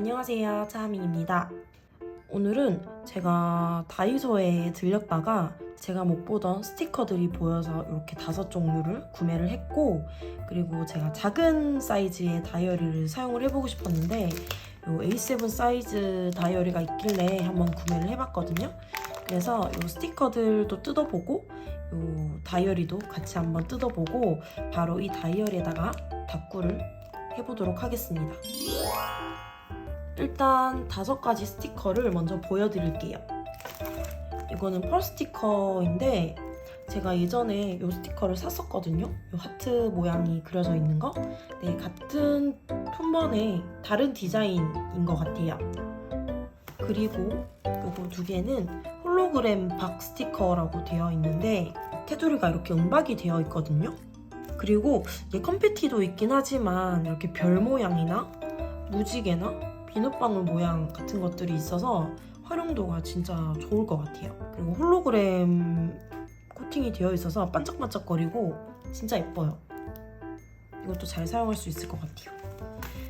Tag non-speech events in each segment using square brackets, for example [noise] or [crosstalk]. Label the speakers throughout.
Speaker 1: 안녕하세요. 차하민입니다. 오늘은 제가 다이소에 들렸다가 제가 못 보던 스티커들이 보여서 이렇게 다섯 종류를 구매를 했고 그리고 제가 작은 사이즈의 다이어리를 사용을 해보고 싶었는데 요 A7 사이즈 다이어리가 있길래 한번 구매를 해봤거든요. 그래서 요 스티커들도 뜯어보고 요 다이어리도 같이 한번 뜯어보고 바로 이 다이어리에다가 답구를 해보도록 하겠습니다. 일단 다섯 가지 스티커를 먼저 보여드릴게요. 이거는 펄 스티커인데 제가 예전에 이 스티커를 샀었거든요. 이 하트 모양이 그려져 있는 거. 네, 같은 품번의 다른 디자인인 것 같아요. 그리고 이거 두 개는 홀로그램 박 스티커라고 되어 있는데 테두리가 이렇게 음박이 되어 있거든요. 그리고 얘 컴패티도 있긴 하지만 이렇게 별 모양이나 무지개나 비눗방울 모양 같은 것들이 있어서 활용도가 진짜 좋을 것 같아요. 그리고 홀로그램 코팅이 되어 있어서 반짝반짝거리고 진짜 예뻐요. 이것도 잘 사용할 수 있을 것 같아요.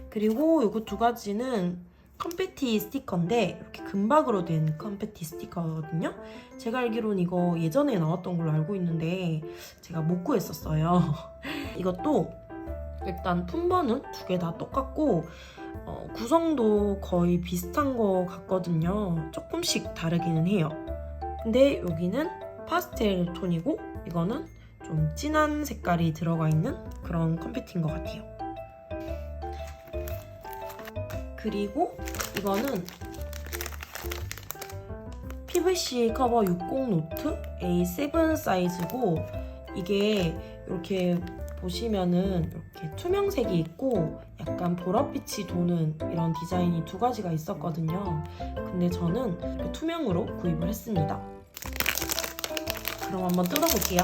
Speaker 1: 그리고 이거 두 가지는 컴패티 스티커인데 이렇게 금박으로 된 컴패티 스티커거든요. 제가 알기로는 이거 예전에 나왔던 걸로 알고 있는데 제가 못 구했었어요. [laughs] 이것도 일단 품번은 두 개 다 똑같고 어, 구성도 거의 비슷한 것 같거든요. 조금씩 다르기는 해요. 근데 여기는 파스텔 톤이고 이거는 좀 진한 색깔이 들어가 있는 그런 컴패티인 것 같아요. 그리고 이거는 PVC 커버 60 노트 A7 사이즈고 이게 이렇게 보시면은 이렇게 투명색이 있고 약간 보랏빛이 도는 이런 디자인이 두 가지가 있었거든요. 근데 저는 투명으로 구입을 했습니다. 그럼 한번 뜯어볼게요.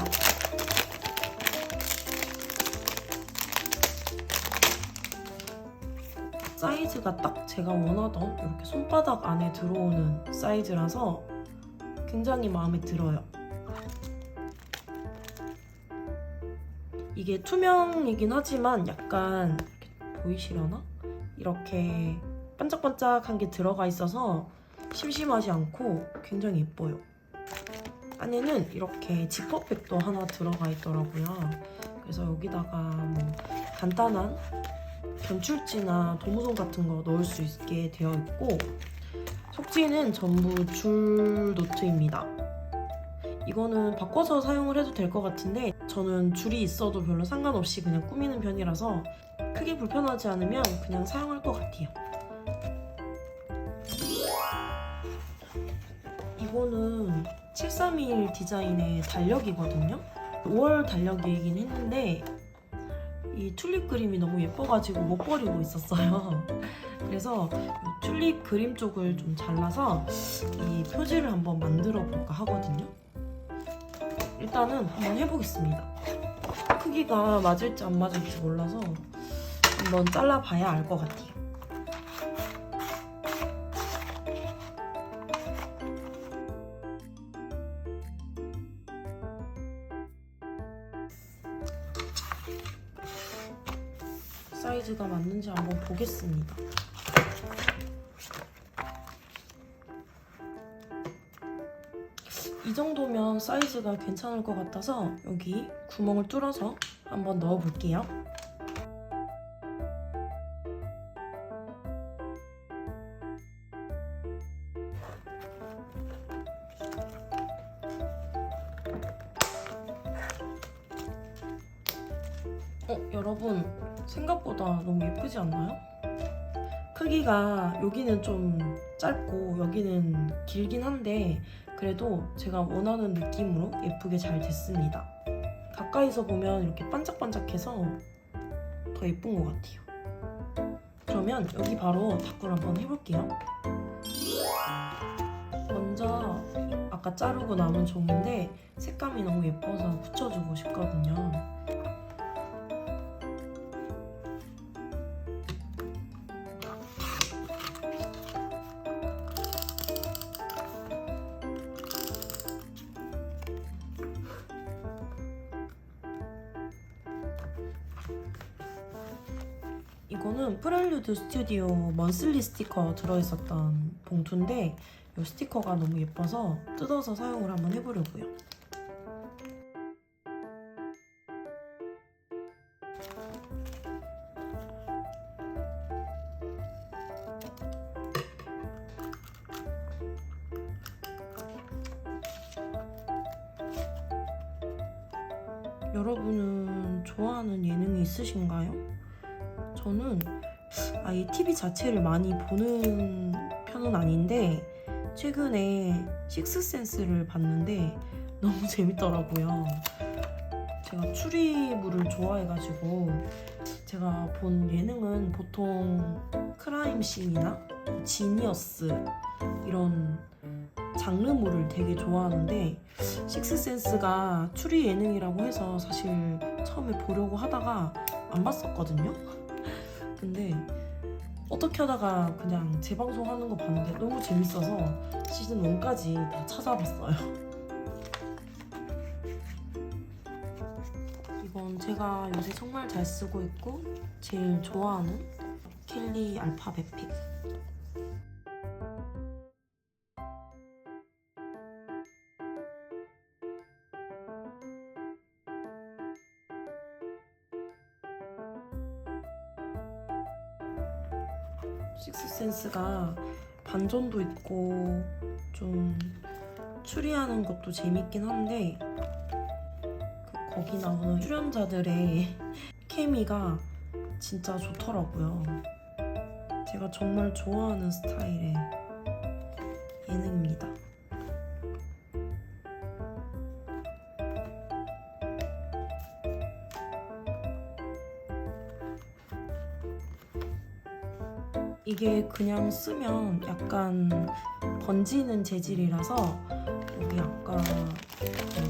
Speaker 1: 사이즈가 딱 제가 원하던 이렇게 손바닥 안에 들어오는 사이즈라서 굉장히 마음에 들어요. 이게 투명이긴 하지만 약간 보이시려나? 이렇게 반짝반짝한 게 들어가 있어서 심심하지 않고 굉장히 예뻐요. 안에는 이렇게 지퍼백도 하나 들어가 있더라고요. 그래서 여기다가 뭐 간단한 변출지나 도무송 같은 거 넣을 수 있게 되어 있고 속지는 전부 줄 노트입니다. 이거는 바꿔서 사용을 해도 될 것 같은데 저는 줄이 있어도 별로 상관없이 그냥 꾸미는 편이라서 크게 불편하지 않으면 그냥 사용할 것 같아요. 이거는 731 디자인의 달력이거든요. 5월 달력이긴 했는데 이 튤립 그림이 너무 예뻐가지고 못 버리고 있었어요. [laughs] 그래서 이 튤립 그림 쪽을 좀 잘라서 이 표지를 한번 만들어 볼까 하거든요. 일단은 한번 해보겠습니다. 크기가 맞을지 안 맞을지 몰라서 한번 잘라봐야 알 것 같아요. 사이즈가 맞는지 한번 보겠습니다. 사이즈가 괜찮을 것 같아서 여기 구멍을 뚫어서 한번 넣어 볼게요. 어, 여러분 생각보다 너무 예쁘지 않나요? 크기가 여기는 좀 짧고 여기는 길긴 한데 그래도 제가 원하는 느낌으로 예쁘게 잘 됐습니다. 가까이서 보면 이렇게 반짝반짝해서 더 예쁜 것 같아요. 그러면 여기 바로 다꾸를 한번 해볼게요. 먼저 아까 자르고 남은 종인데 색감이 너무 예뻐서 붙여주고 싶거든요. 이거는 프렐류드 스튜디오 먼슬리 스티커 들어있었던 봉투인데 이 스티커가 너무 예뻐서 뜯어서 사용을 한번 해보려고요. 많이 보는 편은 아닌데 최근에 식스센스를 봤는데 너무 [laughs] 재밌더라고요. 제가 추리물을 좋아해가지고 제가 본 예능은 보통 크라임 씬이나 지니어스 이런 장르물을 되게 좋아하는데 식스센스가 추리 예능이라고 해서 사실 처음에 보려고 하다가 안 봤었거든요. 근데 어떻게 하다가 그냥 재방송 하는 거 봤는데 너무 재밌어서 시즌 1까지 다 찾아봤어요. 이건 제가 요새 정말 잘 쓰고 있고 제일 좋아하는 켈리 알파벳 픽. 식스센스가 반전도 있고 좀 추리하는 것도 재밌긴 한데 그 거기 나오는 출연자들의 [laughs] 케미가 진짜 좋더라고요. 제가 정말 좋아하는 스타일의 예능입니다. 이게 그냥 쓰면 약간 번지는 재질이라서 여기 아까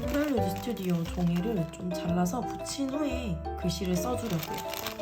Speaker 1: 프렐류드 스튜디오 종이를 좀 잘라서 붙인 후에 글씨를 써주려고요.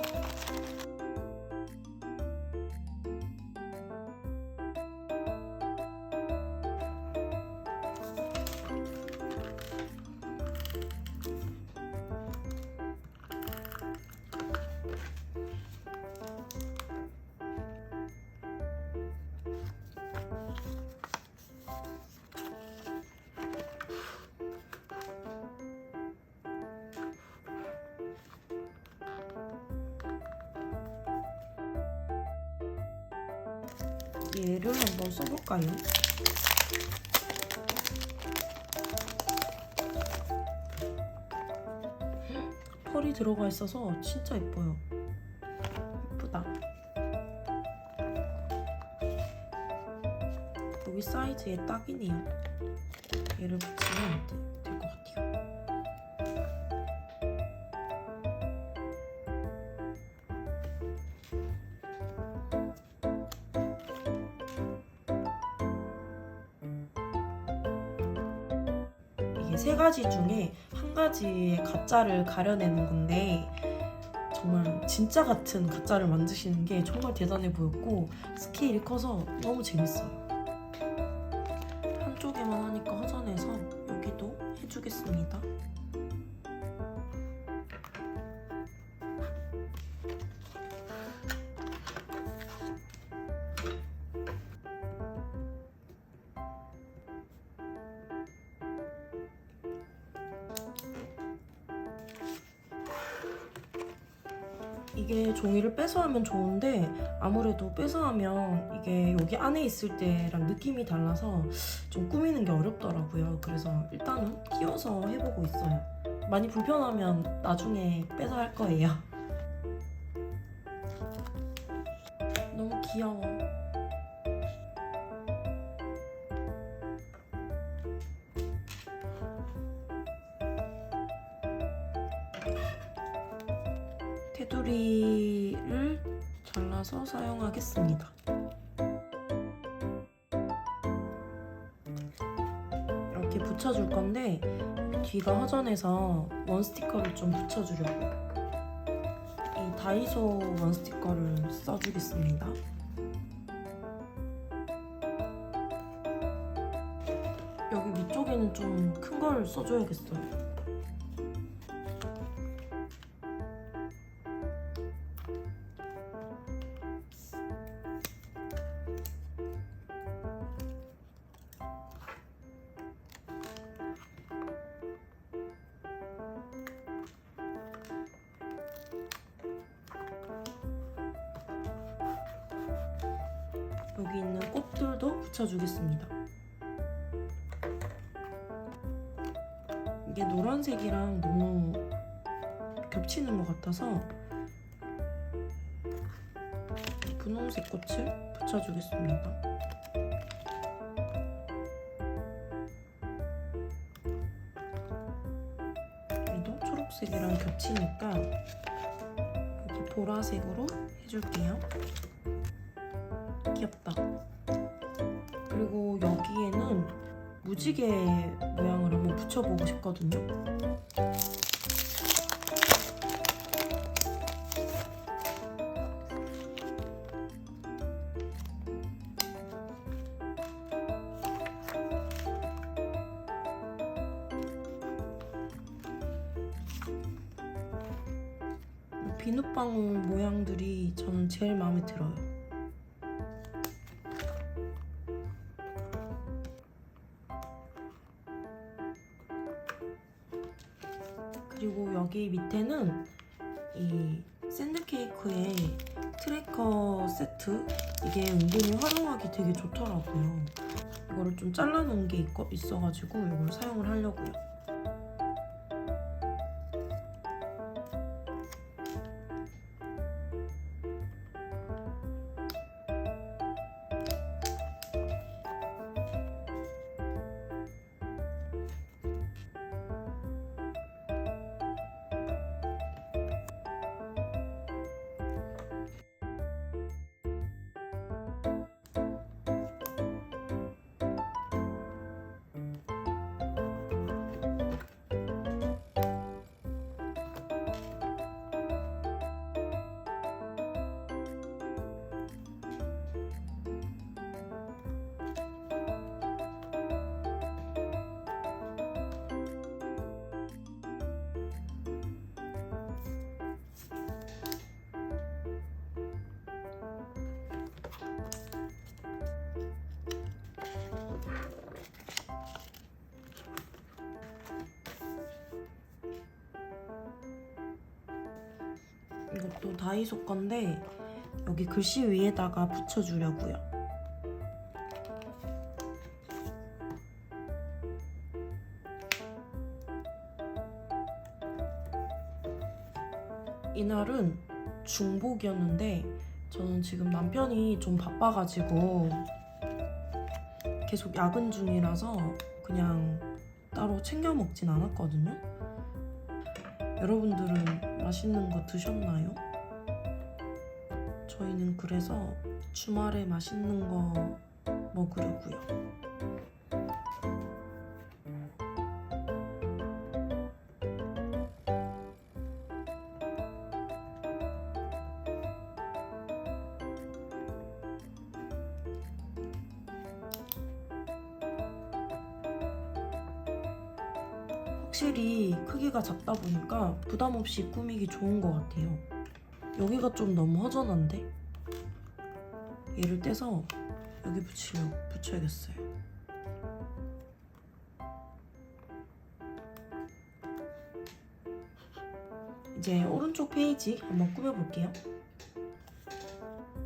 Speaker 1: 얘를 한번 써볼까요? 펄이 들어가 있어서 진짜 예뻐요. 예쁘다. 여기 사이즈에 딱이네요. 얘를 붙이면 될 가지 중에 한 가지의 가짜를 가려내는 건데 정말 진짜 같은 가짜를 만드시는 게 정말 대단해 보였고 스케일이 커서 너무 재밌어요. 한쪽에만 하니까 허전해서 여기도 해주겠습니다. 빼서 하면 좋은데 아무래도 빼서 하면 이게 여기 안에 있을 때랑 느낌이 달라서 좀 꾸미는 게 어렵더라고요. 그래서 일단은 띄워서 해보고 있어요. 많이 불편하면 나중에 빼서 할 거예요. 너무 귀여워. 테두리를 잘라서 사용하겠습니다. 이렇게 붙여줄 건데 뒤가 허전해서 원 스티커를 좀 붙여주려고 이 다이소 원 스티커를 써주겠습니다. 여기 위쪽에는 좀 큰 걸 써줘야겠어요. 꽃을 붙여주겠습니다. 그래도 초록색이랑 겹치니까 여기 보라색으로 해줄게요. 귀엽다. 그리고 여기에는 무지개 모양을 한번 붙여보고 싶거든요. 그리고 여기 밑에는 이 샌드케이크의 트래커 세트 이게 은근히 활용하기 되게 좋더라고요. 이거를 좀 잘라놓은 게 있- 있어가지고 이걸 사용을 하려고요. 이것도 다이소 건데 여기 글씨 위에다가 붙여주려고요. 이날은 중복이었는데 저는 지금 남편이 좀 바빠가지고 계속 야근 중이라서 그냥 따로 챙겨 먹진 않았거든요. 여러분들은 맛있는 거 드셨나요? 저희는 그래서 주말에 맛있는 거 먹으려고요. 확실히 크기가 작다 보니까 부담 없이 꾸미기 좋은 것 같아요. 여기가 좀 너무 허전한데? 얘를 떼서 여기 붙이려, 붙여야겠어요. 이제 오른쪽 페이지 한번 꾸며볼게요.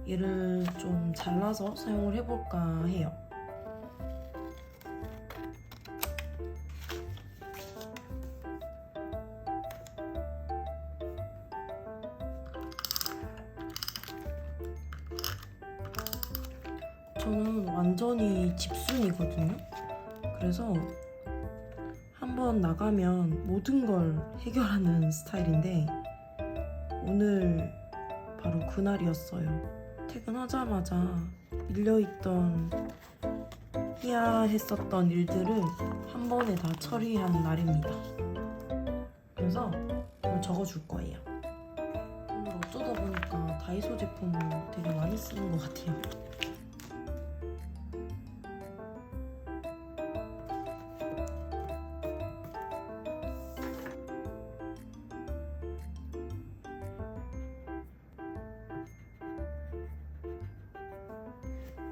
Speaker 1: 얘를 좀 잘라서 사용을 해볼까 해요. 저는 완전히 집순이거든요. 그래서 한번 나가면 모든 걸 해결하는 스타일인데 오늘 바로 그날이었어요. 퇴근하자마자 밀려있던 해야 했었던 일들을 한 번에 다 처리한 날입니다. 그래서 이걸 적어줄 거예요. 오늘 어쩌다 보니까 다이소 제품을 되게 많이 쓰는 것 같아요.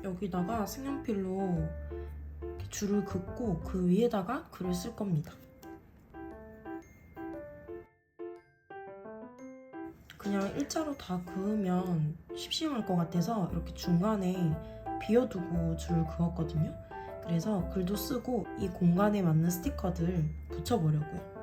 Speaker 1: 여기다가 색연필로 줄을 긋고 그 위에다가 글을 쓸 겁니다. 그냥 일자로 다 그으면 심심할 것 같아서 이렇게 중간에 비워두고 줄을 그었거든요. 그래서 글도 쓰고 이 공간에 맞는 스티커들 붙여보려고요.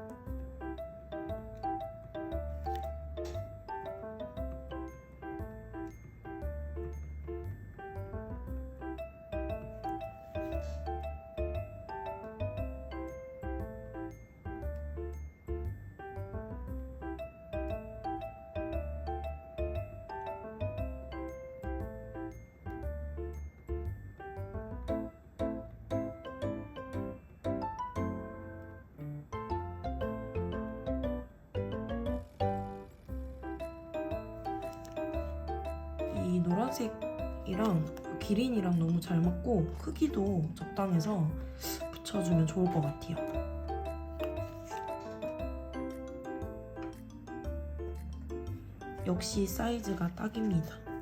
Speaker 1: 이 노란색이랑 기린이랑 너무 잘 맞고 크기도 적당해서 붙여주면 좋을 것 같아요. 역시 사이즈가 딱입니다.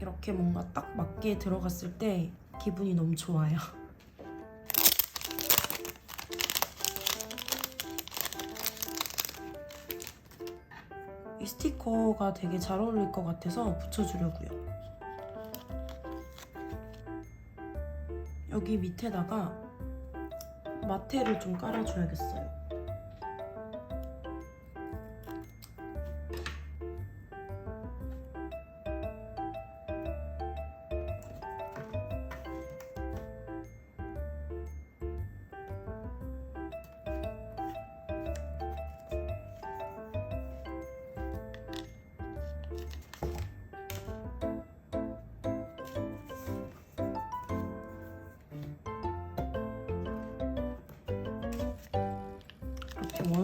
Speaker 1: 이렇게 뭔가 딱 맞게 들어갔을 때 기분이 너무 좋아요. 이 스티커가 되게 잘 어울릴 것 같아서 붙여주려고요. 여기 밑에다가 마테를 좀 깔아줘야겠어요.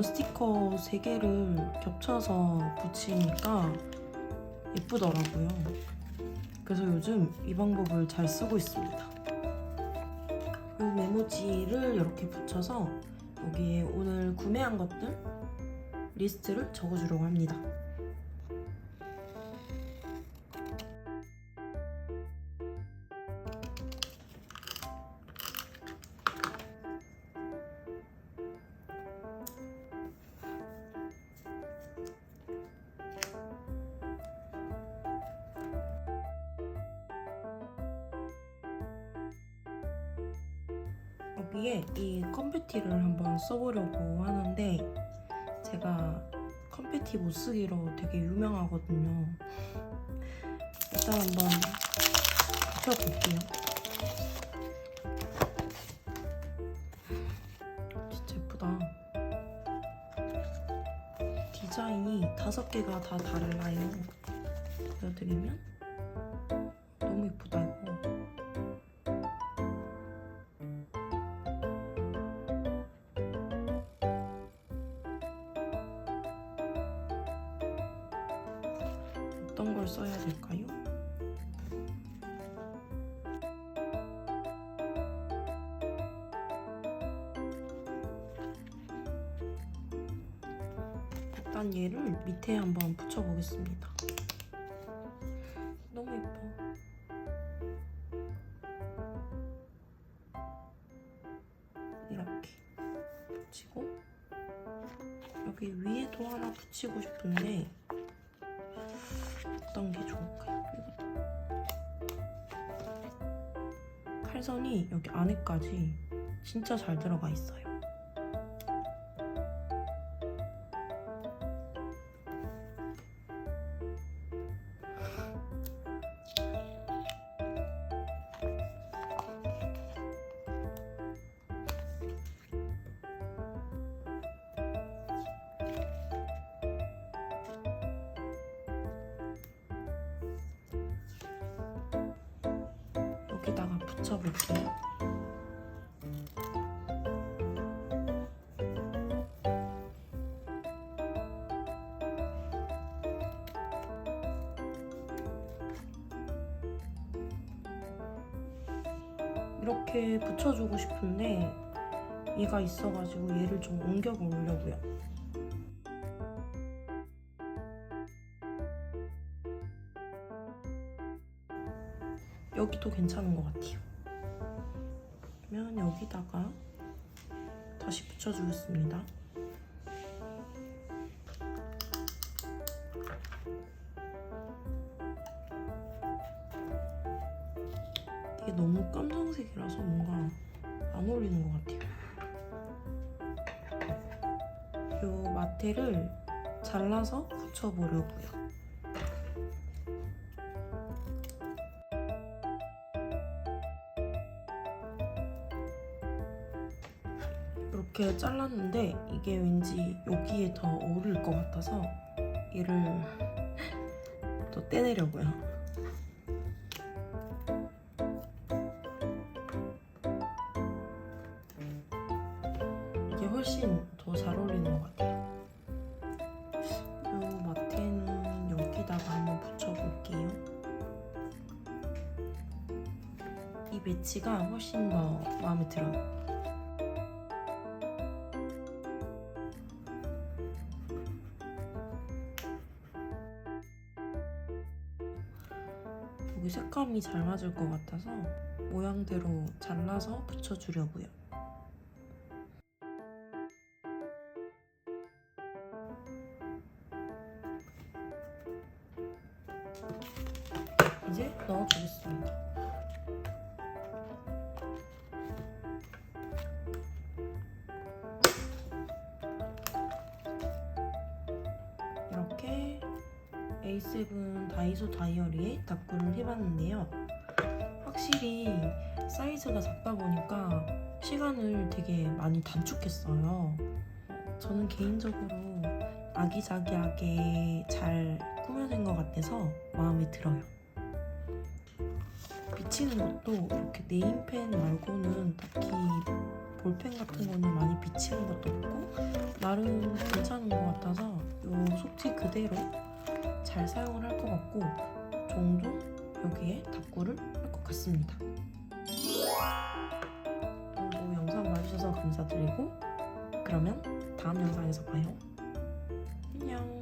Speaker 1: 스티커 3개를 겹쳐서 붙이니까 예쁘더라고요. 그래서 요즘 이 방법을 잘 쓰고 있습니다. 이 메모지를 이렇게 붙여서 여기에 오늘 구매한 것들 리스트를 적어주려고 합니다. 여기에 이 컴패티를 한번 써보려고 하는데 제가 컴패티 못 쓰기로 되게 유명하거든요. 일단 한번 붙여볼게요. 진짜 예쁘다. 디자인이 다섯 개가 다 달라요. 보여드리면 어떤 걸 써야 될까요? 일단 얘를 밑에 한번 붙여보겠습니다. 너무 예뻐. 이렇게 붙이고 여기 위에도 하나 붙이고 싶은데 어떤 게 좋을까요? 칼선이 여기 안에까지 진짜 잘 들어가 있어요. 이렇게 붙여주고 싶은데 얘가 있어가지고 얘를 좀 옮겨 보려고요. 여기도 괜찮은 것 같아요. 그러면 여기다가 다시 붙여주겠습니다. 이 마테를 잘라서 붙여보려고요. 이렇게 잘랐는데 이게 왠지 여기에 더 어울릴 것 같아서 얘를 [laughs] 또 떼내려고요. 여기 색감이 잘 맞을 것 같아서 모양대로 잘라서 붙여주려고요. 저는 개인적으로 아기자기하게 잘 꾸며낸 것 같아서 마음에 들어요. 비치는 것도 이렇게 네임펜 말고는 딱히 볼펜 같은 거는 많이 비치는 것도 없고 나름 괜찮은 것 같아서 이 속티 그대로 잘 사용을 할 것 같고 종종 여기에 답구를 할 것 같습니다. 오늘도 영상 봐주셔서 감사드리고 그러면 다음 영상에서 봐요. 안녕.